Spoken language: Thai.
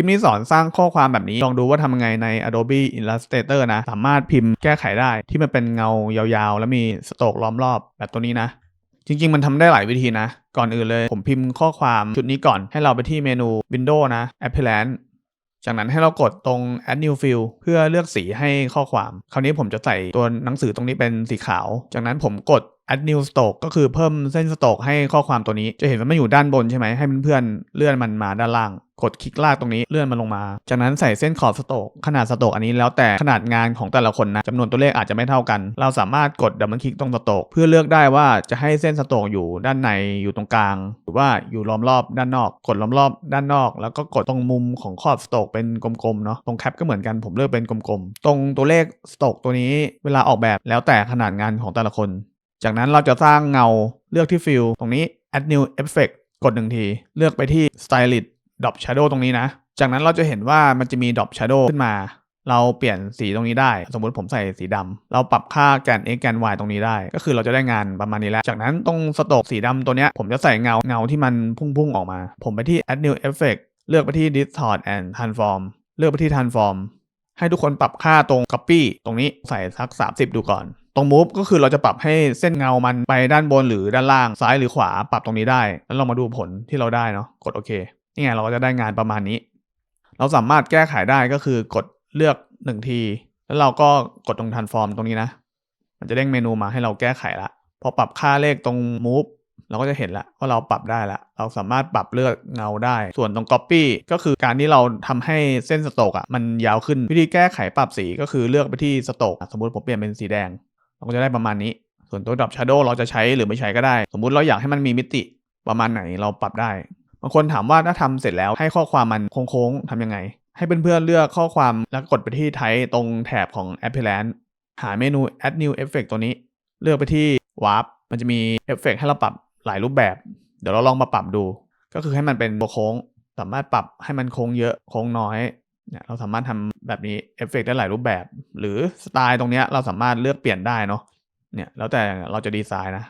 ลิปนี้สอนสร้างข้อความแบบนี้ ลองดูว่าทำยังไงใน Adobe Illustrator นะ สามารถพิมพ์แก้ไขได้ที่มันเป็นเงายาวๆ แล้วมีสโตกล้อมรอบแบบตัวนี้นะ จริงๆ มันทำได้หลายวิธีนะ ก่อนอื่นเลย ผมพิมพ์ข้อความชุดนี้ก่อนให้เราไปที่เมนู Windows นะ Appearance จากนั้นให้เรากดตรง add new field เพื่อเลือกสีให้ข้อความ คราวนี้ผมจะใส่ตัวหนังสือตรงนี้เป็นสีขาว จากนั้นผมกด add new stroke ก็คือเพิ่มเส้นสโตรกให้ข้อความตัวนี้ จะเห็นว่ามันอยู่ด้านบนใช่ไหมให้เพื่อนๆเลื่อนมันมาด้านล่าง กดคลิกลากตรงนี้เลื่อนมันลงมา จากนั้นใส่เส้นขอบสโตรกขนาดสโตรกอันนี้แล้วแต่ขนาดงานของแต่ละคนนะจำนวนตัวเลขอาจจะไม่เท่ากัน เราสามารถกดดับเบิลคลิกตรงสโตรกเพื่อเลือกได้ว่าจะให้เส้นสโตรกอยู่ด้านในอยู่ตรงกลาง หรือว่าอยู่ล้อมรอบด้านนอก กดล้อมรอบด้านนอก แล้วก็กดตรงมุมของขอบสโตรกเป็นกลมๆเนาะตรงแคปก็เหมือนกันผมเลือกเป็นกลมๆตรงตัวเลขสโตรกตัวนี้เวลาออกแบบแล้วแต่ขนาดงานของแต่ละคน จากนั้นเราจะสร้างเงาเลือกที่ฟิลตรงนี้ add new effect กดหนึ่งที เลือกไปที่ stylist drop shadow ตรงนี้นะ จากนั้นเราจะเห็นว่ามันจะมี drop shadow ขึ้นมา เราเปลี่ยนสีตรงนี้ได้ สมมุติผมใส่สีดำเราปรับค่าแกน x แกน y ตรงนี้ได้ ก็คือเราจะได้งานประมาณนี้แล้ว จากนั้นตรงสโตกสีดำตัวเนี้ยผมจะใส่เงาเงาที่มันพุ่งๆออกมา ผมไปที่ add new effect เลือกไปที่ distort and transform เลือกไปที่ transform ให้ทุกคนปรับค่าตรง copy ตรงนี้ใส่สัก 30 ดูก่อน รง move ก็คือเราจะปรับให้เส้นเงามันไปด้านบนหรือด้านล่างซ้ายหรือขวาปรับตรงนี้ได้ แล้วเรามาดูผลที่เราได้เนาะกดโอเคนี่ไงเราก็จะได้งานประมาณนี้ เราสามารถแก้ไขได้ก็คือกดเลือก 1 ที แล้วเราก็กดตรง transform ตรงนี้นะ มันจะเด้งเมนูมาให้เราแก้ไขละพอปรับค่าเลขตรง move เราก็จะเห็นละว่าเราปรับได้ละ เราสามารถปรับเลือกเงาได้ ส่วนตรง copy ก็คือการที่เราทำให้เส้นสโตกอะมันยาวขึ้นวิธีแก้ไขปรับสีก็คือเลือกไปที่สโตกสมมติผมเปลี่ยนเป็นสีแดง เราก็จะได้ประมาณนี้ ส่วนตัว drop shadow เราจะใช้หรือไม่ใช้ก็ได้ สมมุติเราอยากให้มันมีมิติประมาณไหนเราปรับได้ บางคนถามว่าถ้าทำเสร็จแล้วให้ข้อความมันโค้งๆทำยังไง ให้เพื่อนๆเลือกข้อความแล้วกดไปที่ไทตรงแถบของ Appearance หาเมนู add new effect ตัวนี้ เลือกไปที่ warp มันจะมีเอฟเฟกให้เราปรับหลายรูปแบบ เดี๋ยวเราลองมาปรับดู ก็คือให้มันเป็นตัวโค้ง สามารถปรับให้มันโค้งเยอะโค้งน้อย เนี่ยเราสามารถทำแบบนี้เอฟเฟกได้หลายรูปแบบ หรือสไตล์ตรงเนี้ยเราสามารถเลือกเปลี่ยนได้เนาะเนี่ยแล้วแต่เราจะดีไซน์นะ